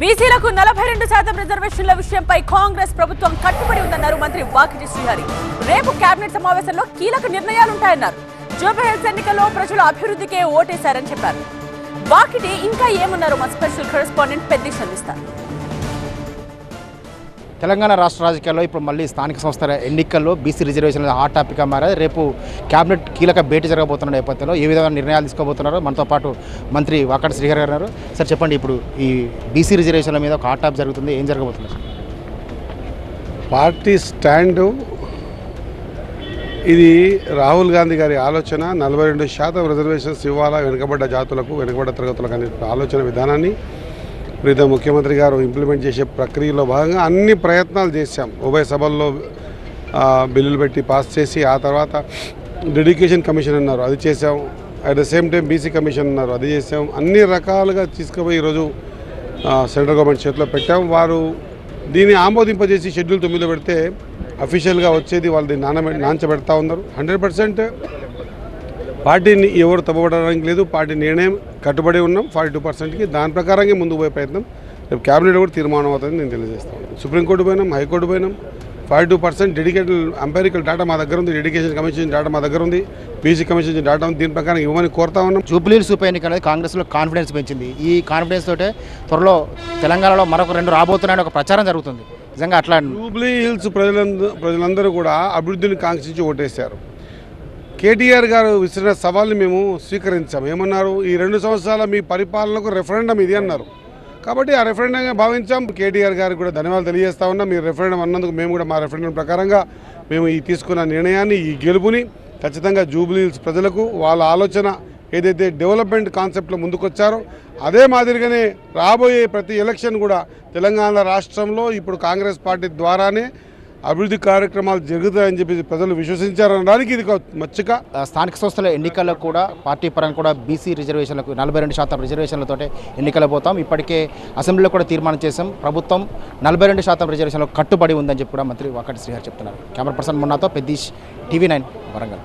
బీసీలకు నలభై రెండు శాతం రిజర్వేషన్ల విషయంపై కాంగ్రెస్ ప్రభుత్వం కట్టుబడి ఉందన్నారు మంత్రి వాకిటి శ్రీహరి. రేపు కేబినెట్ సమావేశంలో కీలక నిర్ణయాలుంటాయన్నారు. జూబ్లీహిల్స్ ఎన్నికల్లో ప్రజలు అభివృద్ధికే ఓటేశారని చెప్పారు. వాకిటి ఇంకా ఏమన్నారు మా స్పెషల్ కరెస్పాండెంట్ పెద్ద శర్మిస్తారు తెలంగాణ రాష్ట్ర రాజకీయాల్లో ఇప్పుడు మళ్ళీ స్థానిక సంస్థల ఎన్నికల్లో బీసీ రిజర్వేషన్లు హాట్ టాపిక్గా మారాయి. రేపు కేబినెట్ కీలక భేటీ జరగబోతున్న నేపథ్యంలో ఏ విధంగా నిర్ణయాలు తీసుకోబోతున్నారు? మనతో పాటు మంత్రి వాకటి శ్రీహర్ గారు సార్ చెప్పండి ఇప్పుడు ఈ బీసీ రిజర్వేషన్ల మీద ఒక హాట్ టాప్ జరుగుతుంది. ఏం జరగబోతుంది పార్టీ స్టాండు ఇది రాహుల్ గాంధీ గారి ఆలోచన. నలభై రెండు శాతం రిజర్వేషన్స్ ఇవ్వాలా? వెనుకబడ్డ జాతులకు వెనుకబడ్డ తరగతులకు అనే ఆలోచన విధానాన్ని ప్రీత ముఖ్యమంత్రి గారు ఇంప్లిమెంట్ చేసే ప్రక్రియలో భాగంగా అన్ని ప్రయత్నాలు చేశాం. ఉభయ సభల్లో బిల్లులు పెట్టి పాస్ చేసి ఆ తర్వాత డెడికేషన్ కమిషన్ అన్నారు అది చేసాం at the same time BC commission అన్నారు అది చేసాం అన్ని రకాలుగా తీసుకుపోయి ఈరోజు సెంట్రల్ గవర్నమెంట్ చేతిలో పెట్టాం. వారు దీన్ని ఆమోదింపజేసి షెడ్యూల్ తొమ్మిదిలో పెడితే అఫీషియల్గా వచ్చేది వాళ్ళు దీన్ని నానబె నాంచబెడతా ఉన్నారు. హండ్రెడ్ పర్సెంట్ పార్టీని ఎవరు తప్పబడడానికి లేదు పార్టీ నిర్ణయం కట్టుబడి ఉన్నాం. ఫార్టీ టూ పర్సెంట్కి దాని ప్రకారంగా ముందుకు పోయే ప్రయత్నం. రేపు క్యాబినెట్ కూడా తీర్మానం అవుతుంది నేను తెలియజేస్తాను. సుప్రీంకోర్టు పోయినాం హైకోర్టు పోయినాం. Forty two percent dedicated empirical data మా దగ్గర ఉంది ఎడ్యుకేషన్ కమిషన్ డేటా మా దగ్గర ఉంది బీసీ కమిషన్ డేటా ఉంది. దీని ప్రకారం ఇవ్వమని కోరుతా ఉన్నాం. జూబ్లీహిల్స్ ఉప ఎన్నిక అనేది కాంగ్రెస్లో కాన్ఫిడెన్స్ పెంచింది. ఈ కాన్ఫిడెన్స్ తోటే త్వరలో తెలంగాణలో మరొక రెండు రాబోతున్నాయని ఒక ప్రచారం జరుగుతుంది. నిజంగా అట్లా జూబ్లీ హిల్స్ ప్రజలందరూ ప్రజలందరూ కూడా అభివృద్ధిని కాంక్షించి ఓటేశారు. కేటీఆర్ గారు విసిరిన సవాల్ని మేము స్వీకరించాం. ఏమన్నారు? ఈ రెండు సంవత్సరాల మీ పరిపాలనకు రెఫరెండం ఇది అన్నారు. కాబట్టి ఆ రెఫరెండంగా భావించాం. కేటీఆర్ గారికి కూడా ధన్యవాదాలు తెలియజేస్తా ఉన్నాం మీరు రెఫరెండం అన్నందుకు మేము కూడా మా రెఫరెండం ప్రకారంగా మేము ఈ తీసుకున్న నిర్ణయాన్ని ఈ గెలుపుని ఖచ్చితంగా జూబ్లీహిల్స్ ప్రజలకు వాళ్ళ ఆలోచన ఏదైతే డెవలప్మెంట్ కాన్సెప్ట్లో ముందుకొచ్చారో అదే మాదిరిగానే రాబోయే ప్రతి ఎలక్షన్ కూడా తెలంగాణ రాష్ట్రంలో ఇప్పుడు కాంగ్రెస్ పార్టీ ద్వారానే అభివృద్ధి కార్యక్రమాలు జరుగుతాయని చెప్పి ప్రజలు విశ్వసించారనడానికి ఇది ఒక మచ్చిక. స్థానిక సంస్థల ఎన్నికల్లో కూడా పార్టీ పరంగా కూడా బీసీ రిజర్వేషన్లకు నలభై రెండు శాతం రిజర్వేషన్లతో ఎన్నికలు పోతాం. ఇప్పటికే అసెంబ్లీలో కూడా తీర్మానం చేశాం. ప్రభుత్వం నలభై రెండు శాతం రిజర్వేషన్లకు కట్టుబడి ఉందని చెప్పి కూడా మంత్రి వాకటి శ్రీహర్ చెప్తున్నారు. కెమెరా పర్సన్ మొన్నతో పెద్దీష్ టీవీ నైన్ వరంగల్.